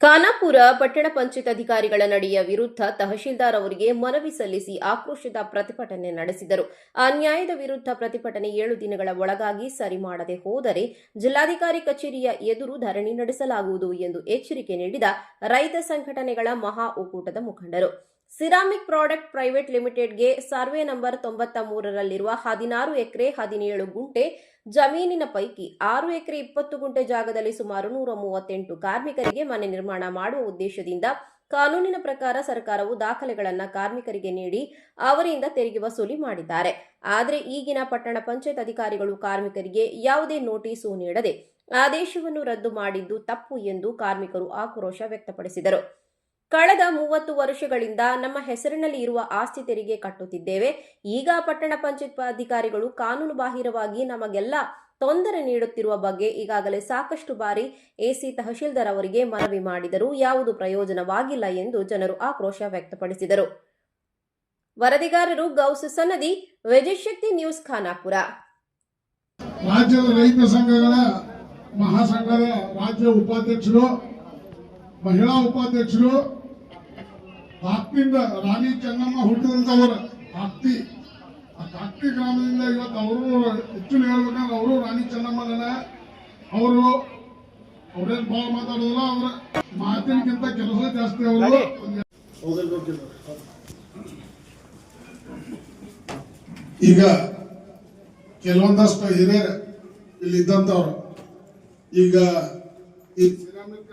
ಖಾನಾಪುರ ಪಟ್ಟಣ ಪಂಚಾಯತ್ ಅಧಿಕಾರಿಗಳ ನಡೆಯ ವಿರುದ್ಧ ತಹಶೀಲ್ದಾರ್ ಅವರಿಗೆ ಮನವಿ ಸಲ್ಲಿಸಿ ಆಕ್ರೋಶದ ಪ್ರತಿಭಟನೆ ನಡೆಸಿದರು. ಅನ್ಯಾಯದ ವಿರುದ್ಧ ಪ್ರತಿಭಟನೆ ಏಳು ದಿನಗಳ ಒಳಗಾಗಿ ಸರಿ ಮಾಡದೆ ಹೋದರೆ ಜಿಲ್ಲಾಧಿಕಾರಿ ಕಚೇರಿಯ ಎದುರು ಧರಣಿ ನಡೆಸಲಾಗುವುದು ಎಂದು ಎಚ್ಚರಿಕೆ ನೀಡಿದ ರೈತ ಸಂಘಟನೆಗಳ ಮಹಾ ಒಕ್ಕೂಟದ ಮುಖಂಡರು. ಸಿರಾಮಿಕ್ ಪ್ರಾಡಕ್ಟ್ ಪ್ರೈವೇಟ್ ಲಿಮಿಟೆಡ್ಗೆ ಸರ್ವೆ ನಂಬರ್ ತೊಂಬತ್ತ ಮೂರರಲ್ಲಿರುವ ಹದಿನಾರು ಎಕರೆ, ಹದಿನೇಳು ಗುಂಟೆ ಜಮೀನಿನ ಪೈಕಿ ಆರು ಎಕರೆ ಇಪ್ಪತ್ತು ಗುಂಟೆ ಜಾಗದಲ್ಲಿ ಸುಮಾರು ನೂರ ಮೂವತ್ತೆಂಟು ಕಾರ್ಮಿಕರಿಗೆ ಮನೆ ನಿರ್ಮಾಣ ಮಾಡುವ ಉದ್ದೇಶದಿಂದ ಕಾನೂನಿನ ಪ್ರಕಾರ ಸರ್ಕಾರವು ದಾಖಲೆಗಳನ್ನು ಕಾರ್ಮಿಕರಿಗೆ ನೀಡಿ ಅವರಿಂದ ತೆರಿಗೆ ವಸೂಲಿ ಮಾಡಿದ್ದಾರೆ. ಆದರೆ ಈಗಿನ ಪಟ್ಟಣ ಪಂಚಾಯತ್ ಅಧಿಕಾರಿಗಳು ಕಾರ್ಮಿಕರಿಗೆ ಯಾವುದೇ ನೋಟಿಸು ನೀಡದೆ ಆದೇಶವನ್ನು ರದ್ದು ಮಾಡಿದ್ದು ತಪ್ಪು ಎಂದು ಕಾರ್ಮಿಕರು ಆಕ್ರೋಶ ವ್ಯಕ್ತಪಡಿಸಿದರು. ಕಳೆದ ಮೂವತ್ತು ವರ್ಷಗಳಿಂದ ನಮ್ಮ ಹೆಸರಿನಲ್ಲಿ ಇರುವ ಆಸ್ತಿ ತೆರಿಗೆ ಕಟ್ಟುತ್ತಿದ್ದೇವೆ. ಈಗ ಪಟ್ಟಣ ಪಂಚಾಯತ್ ಅಧಿಕಾರಿಗಳು ಕಾನೂನು ಬಾಹಿರವಾಗಿ ನಮಗೆಲ್ಲ ತೊಂದರೆ ನೀಡುತ್ತಿರುವ ಬಗ್ಗೆ ಈಗಾಗಲೇ ಸಾಕಷ್ಟು ಬಾರಿ ಎಸಿ ತಹಶೀಲ್ದಾರ್ ಅವರಿಗೆ ಮನವಿ ಮಾಡಿದರೂ ಯಾವುದು ಪ್ರಯೋಜನವಾಗಿಲ್ಲ ಎಂದು ಜನರು ಆಕ್ರೋಶ ವ್ಯಕ್ತಪಡಿಸಿದರು. ವರದಿಗಾರರು ಗೌಸ್ ಸನ್ನದಿ ವಿಜಯಶಕ್ತಿ ನ್ಯೂಸ್ ಖಾನಾಪುರ. ರಾಜ್ಯದ ರೈತ ಸಂಘಗಳ ಮಹಾಸಂಘದ ರಾಜ್ಯ ಉಪಾಧ್ಯಕ್ಷರು ಮಹಿಳಾ ಉಪಾಧ್ಯಕ್ಷರು ಕಾಕ್ತಿಂದ ರಾಣಿ ಚೆನ್ನಮ್ಮ ಹುಟ್ಟಿದಂತವರು ಕಾಕ್ತಿ ಆ ಕಾಕ್ತಿ ಗ್ರಾಮದಿಂದ ಇವತ್ತು ಅವರು ಹೆಚ್ಚು ಹೇಳ್ಬೇಕಂದ್ರೆ ಅವರು ರಾಣಿ ಚೆನ್ನಮ್ಮನ ಅವರು ಅವ್ರೇನ್ ಭಾಳ ಮಾತಾಡೋದಿಲ್ಲ ಅವ್ರ ಮಾತಿನಕ್ಕಿಂತ ಕೆಲಸ ಜಾಸ್ತಿ ಅವರು. ಈಗ ಕೆಲವೊಂದಷ್ಟು ಹಿರಿಯರು ಇಲ್ಲಿ ಇದ್ದಂಥವ್ರು ಈಗ ಈ ಸಿರಾಮಿಕ್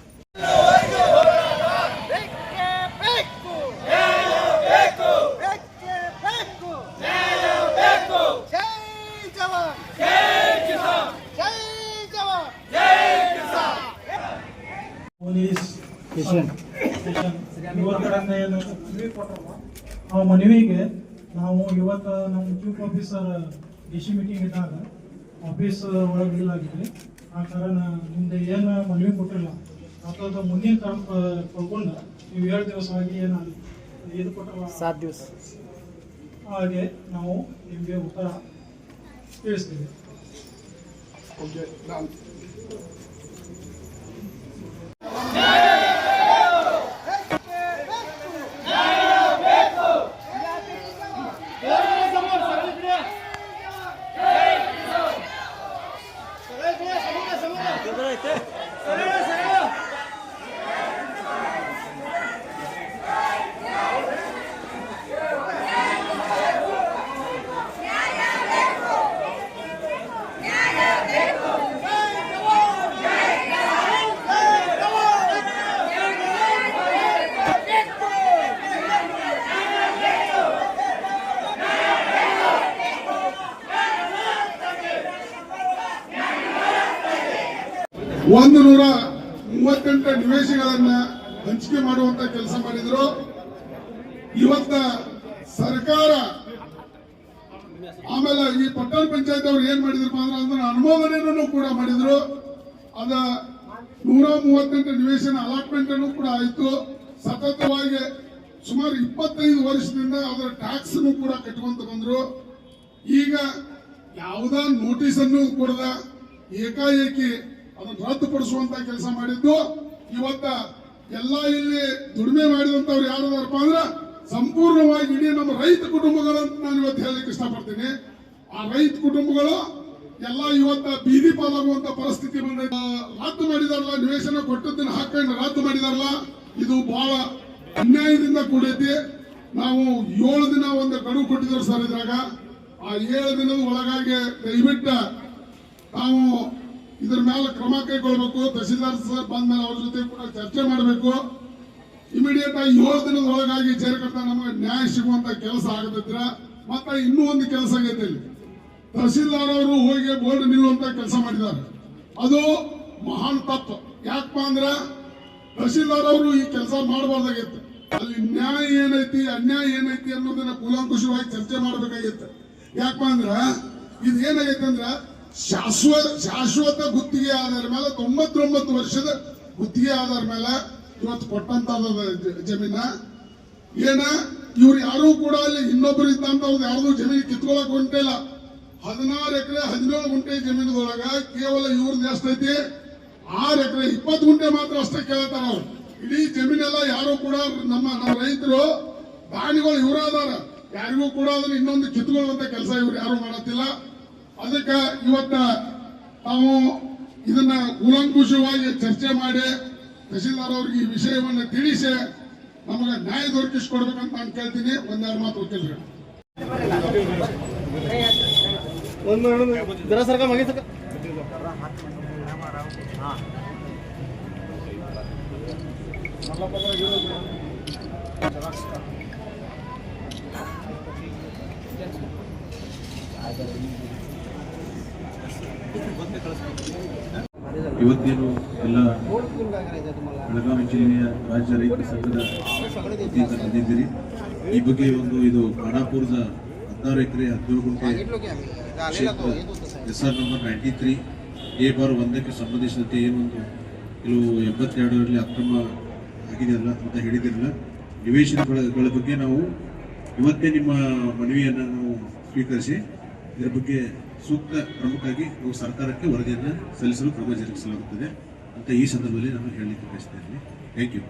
ಕೊಟ್ಟರಲ್ಲ ಆ ಮನವಿಗೆ ನಾವು ಇವತ್ತು ನಮ್ಮ chief officer D C meeting ಇದ್ದಾಗ ಆಫೀಸ್ ಒಳಗೆ ಇಲ್ಲಾಗಿದೆ ಆ ಕಾರಣ ನಿಮ್ದು ಏನು ಮನವಿ ಕೊಟ್ಟಿಲ್ಲ. ಅಥವಾ ಮುಂದಿನ ಕ್ರಮ ತಗೊಂಡು ನೀವು ಏಳು ದಿವಸವಾಗಿ ಏನು ಇದು ಕೊಟ್ಟಲ್ಲ. ಸಾತ್ ದಿವಸ. ಹಾಗೆ ನಾವು ನಿಮಗೆ ಉತ್ತರ ತಿಳಿಸ್ತೀವಿ. ಒಂದು ನೂರ ಮೂವತ್ತೆಂಟು ನಿವೇಶಗಳನ್ನ ಹಂಚಿಕೆ ಮಾಡುವಂತ ಕೆಲಸ ಮಾಡಿದ್ರು. ಇವತ್ತ ಸರ್ಕಾರ ಆಮೇಲೆ ಈ ಪಟ್ಟಣ ಪಂಚಾಯತ್ ಅವ್ರು ಏನ್ ಮಾಡಿದ್ರಪ್ಪ ಅಂದ್ರೆ ಅದನ್ನ ಅನುಮೋದನೆಯನ್ನು ಕೂಡ ಮಾಡಿದ್ರು. ಅದ ನೂರ ಮೂವತ್ತೆಂಟು ನಿವೇಶನ ಅಲಾಟ್ಮೆಂಟ್ ಅನ್ನು ಕೂಡ ಆಯಿತು. ಸತತವಾಗಿ ಸುಮಾರು ಇಪ್ಪತ್ತೈದು ವರ್ಷದಿಂದ ಅದರ ಟ್ಯಾಕ್ಸ್ ಕೂಡ ಕಟ್ಕೊಂತ ಬಂದ್ರು. ಈಗ ಯಾವುದ ನೋಟಿಸ್ ಅನ್ನು ಕೊಡದ ಏಕಾಏಕಿ ಅದನ್ನು ರದ್ದುಪಡಿಸುವಂತ ಕೆಲಸ ಮಾಡಿದ್ದು. ಇವತ್ತ ಎಲ್ಲ ಇಲ್ಲಿ ದುಡಿಮೆ ಮಾಡಿದಂತವ್ರು ಯಾರದಾರಪ್ಪ ಅಂದ್ರೆ ಸಂಪೂರ್ಣವಾಗಿ ಇಡೀ ನಮ್ಮ ರೈತ ಕುಟುಂಬಗಳಂತ ನಾನು ಇವತ್ತು ಹೇಳಲಿಕ್ಕೆ ಇಷ್ಟಪಡ್ತೀನಿ. ಆ ರೈತ ಕುಟುಂಬಗಳು ಎಲ್ಲ ಇವತ್ತ ಬೀದಿ ಪಾಲಾಗುವಂತ ಪರಿಸ್ಥಿತಿ ಬಂದ ರದ್ದು ಮಾಡಿದಾರಲ್ಲ, ನಿವೇಶನ ಕೊಟ್ಟದ್ದನ್ನ ಹಾಕೊಂಡು ರದ್ದು ಮಾಡಿದಾರಲ್ಲ, ಇದು ಬಹಳ ಅನ್ಯಾಯದಿಂದ ಕೂಡೈತಿ. ನಾವು ಏಳು ದಿನ ಒಂದು ಗಡುವು ಕೊಟ್ಟಿದ್ರು ಸರ್ ಇದ್ರಾಗ. ಆ ಏಳು ದಿನದ ಒಳಗಾಗಿ ದಯವಿಟ್ಟು ನಾವು ಇದ್ರ ಮೇಲೆ ಕ್ರಮ ಕೈಗೊಳ್ಬೇಕು ತಹಸೀಲ್ದಾರ್ ಸರ್ ಬಂದ ಮೇಲೆ ಅವ್ರ ಜೊತೆ ಕೂಡ ಚರ್ಚೆ ಮಾಡಬೇಕು. ಇಮಿಡಿಯೇಟ್ ಆಗಿ ಏಳು ದಿನದ ಒಳಗಾಗಿ ಸೇರ್ಕರ್ತ ನಮಗೆ ನ್ಯಾಯ ಸಿಗುವಂತ ಕೆಲಸ ಆಗದಿದ್ರ ಮತ್ತೆ ಇನ್ನೂ ಒಂದು ಕೆಲಸ ಆಗೈತೆ ಇಲ್ಲಿ. ತಹಸೀಲ್ದಾರ್ ಅವರು ಹೋಗಿ ಬೋರ್ಡ್ ನಿಲ್ಲುವಂತ ಕೆಲಸ ಮಾಡಿದ್ದಾರೆ. ಅದು ಮಹಾನ್ ತಪ್ಪು ಯಾಕಪ್ಪ ಅಂದ್ರ ತಹಸೀಲ್ದಾರ್ ಅವರು ಈ ಕೆಲಸ ಮಾಡಬಾರ್ದಾಗೈತೆ. ಅಲ್ಲಿ ನ್ಯಾಯ ಏನೈತಿ, ಅನ್ಯಾಯ ಏನೈತಿ ಅನ್ನೋದನ್ನ ಕೂಲಂಕುಷವಾಗಿ ಚರ್ಚೆ ಮಾಡ್ಬೇಕಾಗಿತ್ತು ಯಾಕಪ್ಪ ಅಂದ್ರ ಇದು ಏನಾಗೈತೆ ಅಂದ್ರ ಶಾಶ್ವತ ಶಾಶ್ವತ ಗುತ್ತಿಗೆ ಆಧಾರ ಮೇಲೆ, ತೊಂಬತ್ತೊಂಬತ್ತು ವರ್ಷದ ಗುತ್ತಿಗೆ ಆಧಾರ ಮೇಲೆ ಇವತ್ತು ಕೊಟ್ಟಂತ ಜಮೀನ. ಏನ? ಇವ್ರು ಯಾರು ಕೂಡ ಅಲ್ಲಿ ಇನ್ನೊಬ್ರು ಇದ್ದಂತ ಯಾರ್ದು ಜಮೀನು ಕಿತ್ಕೊಳಕ್ ಹೊಂಟಿಲ್ಲ. ಹದಿನಾರು ಎಕರೆ, ಹದಿನೇಳು ಗುಂಟೆ ಜಮೀನದೊಳಗ ಕೇವಲ ಇವ್ರದ್ದು ಎಷ್ಟೈತಿ ಆರು ಎಕರೆ, ಇಪ್ಪತ್ತು ಗುಂಟೆ ಮಾತ್ರ ಅಷ್ಟೇ ಕೇಳ್ತಾರ ಅವ್ರು. ಇಡೀ ಜಮೀನೆಲ್ಲ ಯಾರು ಕೂಡ ನಮ್ಮ ನಮ್ಮ ರೈತರು, ದಾನಿಗಳು ಇವರಾದಾರ. ಯಾರಿಗೂ ಕೂಡ ಅದನ್ನ ಇನ್ನೊಂದು ಕಿತ್ಕೊಳ್ಳುವಂತ ಕೆಲಸ ಇವ್ರು ಯಾರು ಮಾಡತ್ತಿಲ್ಲ. ಅದಕ್ಕೆ ಇವತ್ತ ನಾವು ಇದನ್ನ ಕೂಲಂಕುಷವಾಗಿ ಚರ್ಚೆ ಮಾಡಿ ತಹಸೀಲ್ದಾರ್ ಅವ್ರಿಗೆ ಈ ವಿಷಯವನ್ನು ತಿಳಿಸಿ ನಮಗೆ ನ್ಯಾಯ ದೊರಕಿಸ್ಕೊಡ್ಬೇಕಂತ ನಾನು ಕೇಳ್ತೀನಿ. ಒಂದೆರಡು ಮಾತು ಮಗಿ ಸರ್ಕ ಇವತ್ತೇನು ಎಲ್ಲ ಬೆಳಗಾವಿ ಜಿಲ್ಲೆಯ ರಾಜ್ಯ ರೈತ ಸಂಘದ ವತಿಯಿಂದ ಬಂದಿದ್ದೀರಿ. ಈ ಬಗ್ಗೆ ಒಂದು ಇದು ಖಾನಾಪುರದ ಹದಿನಾರು ಎಕರೆ ಹದಿನೇಳು ಗುಂಟೆ S R number ninety three A bar ಒಂದಕ್ಕೆ ಸಂಬಂಧಿಸಿದಂತೆ ಏನೊಂದು ಕೆಲವು ಎಂಬತ್ತೆರಡರಲ್ಲಿ ಅಕ್ರಮ ಆಗಿದೆಯಲ್ಲ ಅಂತ ಹೇಳಿದಿರಲ್ಲ ನಿವೇಶನಗಳ ಬಗ್ಗೆ ನಾವು ಇವತ್ತೇ ನಿಮ್ಮ ಮನವಿಯನ್ನು ನಾವು ಸ್ವೀಕರಿಸಿ, ಇದರ ಬಗ್ಗೆ ಸೂಕ್ತ ಕ್ರಮಕ್ಕಾಗಿ ನಾವು ಸರ್ಕಾರಕ್ಕೆ ವರದಿಯನ್ನು ಸಲ್ಲಿಸಲು ಕ್ರಮ ಜರುಗಿಸಲಾಗುತ್ತದೆ ಅಂತ ಈ ಸಂದರ್ಭದಲ್ಲಿ ನಾನು ಹೇಳಲಿಕ್ಕೆ ಬಯಸ್ತಾ ಇದ್ದೀನಿ. Thank you